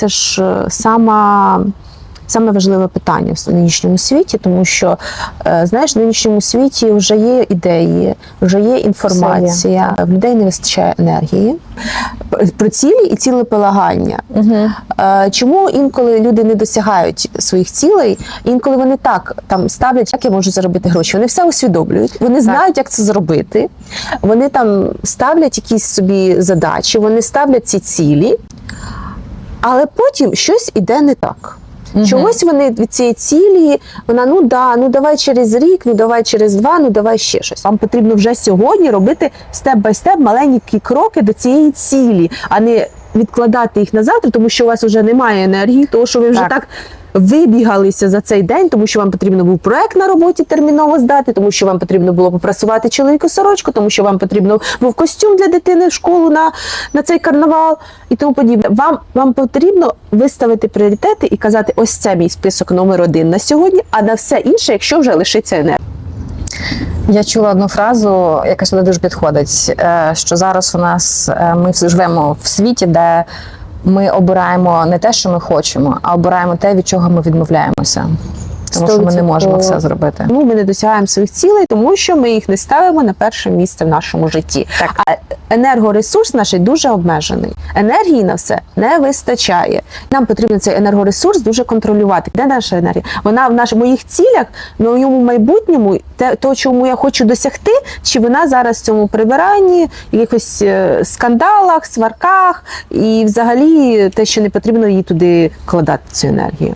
це ж е, сама. Саме важливе питання в нинішньому світі, тому що е, знаєш, в нинішньому світі вже є ідеї, вже є інформація, в людей не вистачає енергії. Про цілі і цілеполагання. Угу. Чому інколи люди не досягають своїх цілей? Інколи вони так там ставлять, як я можу заробити гроші. Вони все усвідомлюють, вони знають, як це зробити. Вони там ставлять якісь собі задачі, вони ставлять ці цілі, але потім щось іде не так. Чогось вони від цієї цілі, вона ну да, ну давай через рік, ну давай через два, ну давай ще щось. Вам потрібно вже сьогодні робити степ-бай-степ маленькі кроки до цієї цілі, а не відкладати їх на завтра, тому що у вас вже немає енергії, того що ви вже Так. так. Вибігалися за цей день, тому що вам потрібно був проект на роботі терміново здати, тому що вам потрібно було попрасувати чоловіку сорочку, тому що вам потрібно був костюм для дитини в школу на, на цей карнавал і тому подібне. Вам, вам потрібно виставити пріоритети і казати, ось це мій список номер один на сьогодні, а на все інше, якщо вже лишиться енергія. Я чула одну фразу, яка сюди дуже підходить. е, Що зараз у нас е, ми живемо в світі, де ми обираємо не те, що ми хочемо, а обираємо те, від чого ми відмовляємося. Тому що ми не можемо все зробити. Ну, ми не досягаємо своїх цілей, тому що ми їх не ставимо на перше місце в нашому житті. Так. А енергоресурс наш дуже обмежений. Енергії на все не вистачає. Нам потрібно цей енергоресурс дуже контролювати. Де наша енергія? Вона в наших моїх цілях, в моєму майбутньому, те, то, чому я хочу досягти, чи вона зараз в цьому прибиранні, якихось е, скандалах, сварках, і взагалі те, що не потрібно їй туди вкладати цю енергію.